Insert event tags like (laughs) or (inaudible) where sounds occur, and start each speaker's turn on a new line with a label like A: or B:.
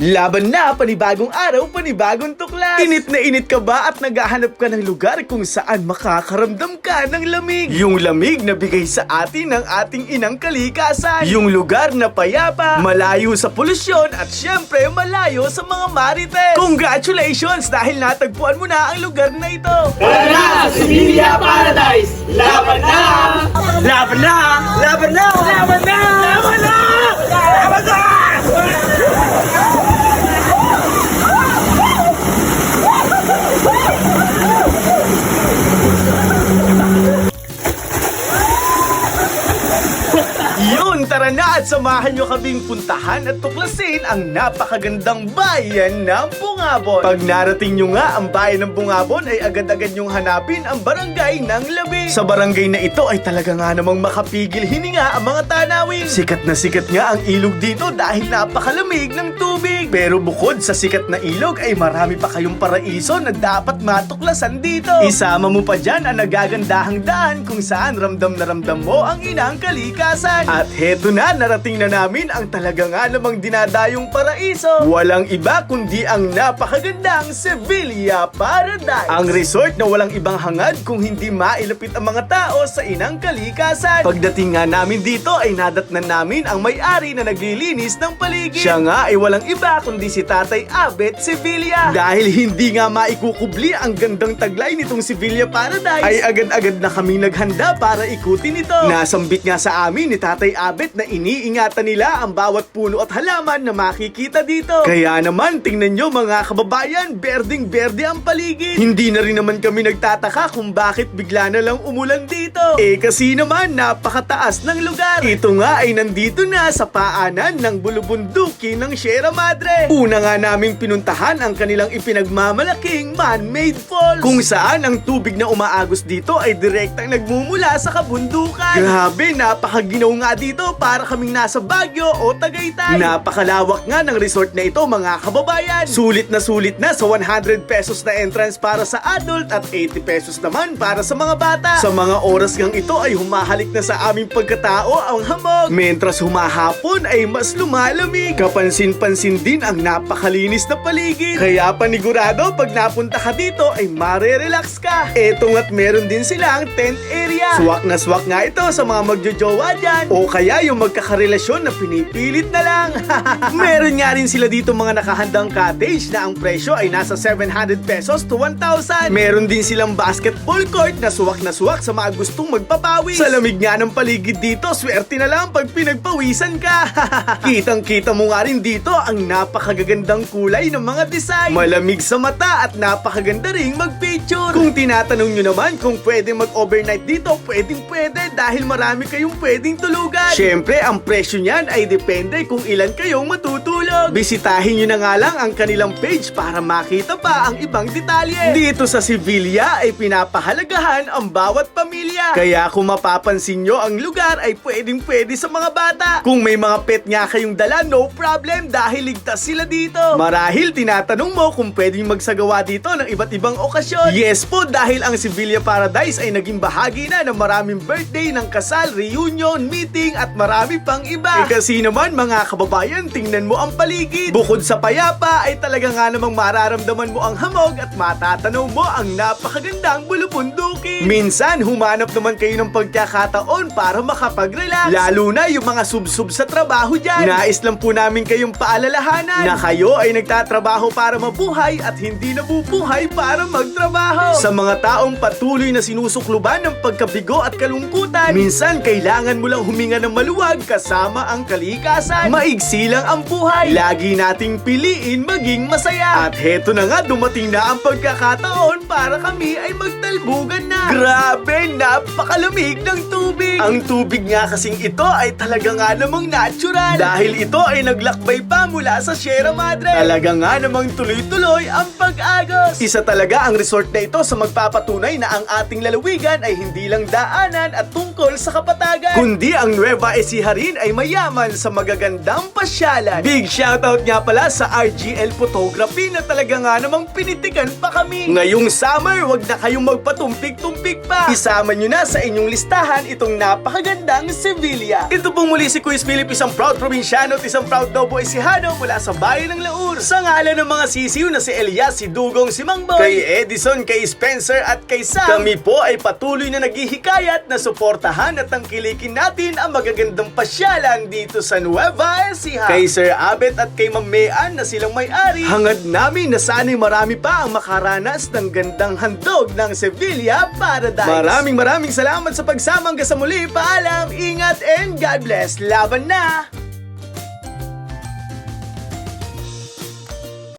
A: Laban na, panibagong araw, panibagong tuklas. Init na init ka ba at naghahanap ka ng lugar kung saan makakaramdam ka ng lamig? Yung lamig na bigay sa atin ng ating inang kalikasan. Yung lugar na payapa, malayo sa polusyon at syempre malayo sa mga marites. Congratulations dahil natagpuan mo na ang lugar na ito.
B: Tara na! Sevilla Paradise! Laban na!
A: Laban na! Laban na! Laban na! Tara na at samahan nyo kaming puntahan at tuklasin ang napakagandang bayan ng Bungabon. Pag narating nyo nga ang bayan ng Bungabon ay agad-agad nyong hanapin ang barangay ng Labi. Sa barangay na ito ay talaga nga namang makapigil hininga ang mga tanawin. Sikat na sikat nga ang ilog dito dahil napakalamig ng tubig. Pero bukod sa sikat na ilog ay marami pa kayong paraiso na dapat matuklasan dito. Isama mo pa dyan ang nagagandahang daan kung saan ramdam na ramdam mo ang inang kalikasan. At heto na, narating na namin ang talaga nga namang dinadayong paraiso. Walang iba kundi ang napakagandang Sevilla Paradise. Ang resort na walang ibang hangad kung hindi mailapit ang mga tao sa inang kalikasan. Pagdating nga namin dito ay nadatnan namin ang may-ari na naglilinis ng paligid. Siya nga ay walang iba kundi si Tatay Abet Sevilla. Dahil hindi nga maikukubli ang gandang taglay nitong Sevilla Paradise, ay agad-agad na kami naghanda para ikutin ito. Nasambit nga sa amin ni Tatay Abet na iniingatan nila ang bawat puno at halaman na makikita dito. Kaya naman, tingnan nyo mga kababayan, berding-berde ang paligid. Hindi na rin naman kami nagtataka kung bakit bigla na lang umulan dito. Eh kasi naman, napakataas ng lugar. Ito nga ay nandito na sa paanan ng bulubunduki ng Sierra Madre. Una nga naming pinuntahan ang kanilang ipinagmamalaking man-made falls. Kung saan ang tubig na umaagos dito ay direktang nagmumula sa kabundukan. Grabe, napakaginaw nga dito para kaming nasa Baguio o Tagaytay. Napakalawak nga ng resort na ito mga kababayan. Sulit na sulit na sa 100 pesos na entrance para sa adult at 80 pesos naman para sa mga bata. Sa mga oras ngang ito ay humahalik na sa aming pagkatao ang hamog. Mentras humahapon ay mas lumalamig. Kapansin-pansin din ang napakalinis na paligid. Kaya panigurado pag napunta ka dito ay marerelax ka. Etong at meron din silang tent area. Swak na swak nga ito sa mga magjojowa dyan. O kaya yung magkakarelasyon na pinipilit na lang. (laughs) meron nga rin sila dito mga nakahandang cottage na ang presyo ay nasa 700 pesos to 1,000. Meron din silang basketball court na suwak na suwak sa mga gustong magpapawi. Sa lamig nga ng paligid dito, swerte na lang pag pinagpawisan ka. (laughs) Kitang-kita mo nga rin dito ang napakagagandang kulay ng mga design. Malamig sa mata at napakaganda ring mag-picture. Kung tinatanong nyo naman kung pwede mag-overnight dito, pwedeng pwede dahil marami kayong pwedeng tulugan. Siyempre, ang presyo niyan ay depende kung ilan kayong matutulog. Bisitahin nyo na nga lang ang kanilang page para makita pa ang ibang detalye. Dito sa Sevilla ay pinapahalagahan ang bawat pamilya. Kaya kung mapapansin nyo ang lugar ay pwedeng pwede sa mga bata. Kung may mga pet nga kayong dala, no problem dahil ligtas sila dito. Marahil tinatanong mo kung pwedeng magsagawa dito ng iba't ibang okasyon. Yes po dahil ang Sevilla Paradise ay naging bahagi na ng maraming birthday ng kasal, reunion, meeting at marami pang iba. Eh kasi naman mga kababayan, tingnan mo ang paligid. Bukod sa payapa ay talaga nga namang mararamdaman mo ang hamog at matatanaw mo ang napakagandang bulupunduki. Minsan, humanap naman kayo ng pagkakataon para makapag-relax. Lalo na yung mga sub-sub sa trabaho dyan. Nais lang po namin kayong paalalahanan na kayo ay nagtatrabaho para mabuhay at hindi nabubuhay para magtrabaho. Sa mga taong patuloy na sinusukluban ng pagkabigo at kalungkutan, minsan kailangan mo lang huminga ng maluwag kasama ang kalikasan. Maigsi lang ang buhay. Lagi nating piliin maging masaya. At heto na nga, dumating na ang pagkakataon para kami ay magtalbugan na. Grabe, napakalamig ng tubig. Ang tubig nga kasing ito ay talaga nga namang natural. Dahil ito ay naglakbay pa mula sa Sierra Madre. Talaga nga namang tuloy-tuloy ang pag-agos. Isa talaga ang resort na ito sa magpapatunay na ang ating lalawigan ay hindi lang daanan at tungkol sa kapatagan. Kundi ang Nueva Ecija rin ay mayaman sa magagandang pasyalan. Big shoutout nga pala sa RGL Photography geography na talaga nga namang pinitikan pa kami. Ngayong summer, wag na kayong magpatumpik-tumpik pa. Isama nyo na sa inyong listahan itong napakagandang Sevilla. Ito pong muli si Quiz Philip, isang proud probinsyano at isang proud Nobo Ecijano mula sa bayan ng Laur. Sa ngalan ng mga sisiw na si Elias, si Dugong, si Mangboy, kay Edison, kay Spencer at kay Sam, kami po ay patuloy na naghihikayat na suportahan at tangkilikin natin ang magagandang pasyalan dito sa Nueva Ecija. Kay Sir Abet at kay Ma'am Mayan na silang may-ari, hangad namin na sana'y marami pa ang makaranas ng gandang handog ng Sevilla Paradise. Maraming maraming salamat sa pagsama hanggang. Paalam, ingat, and God bless. Laban na!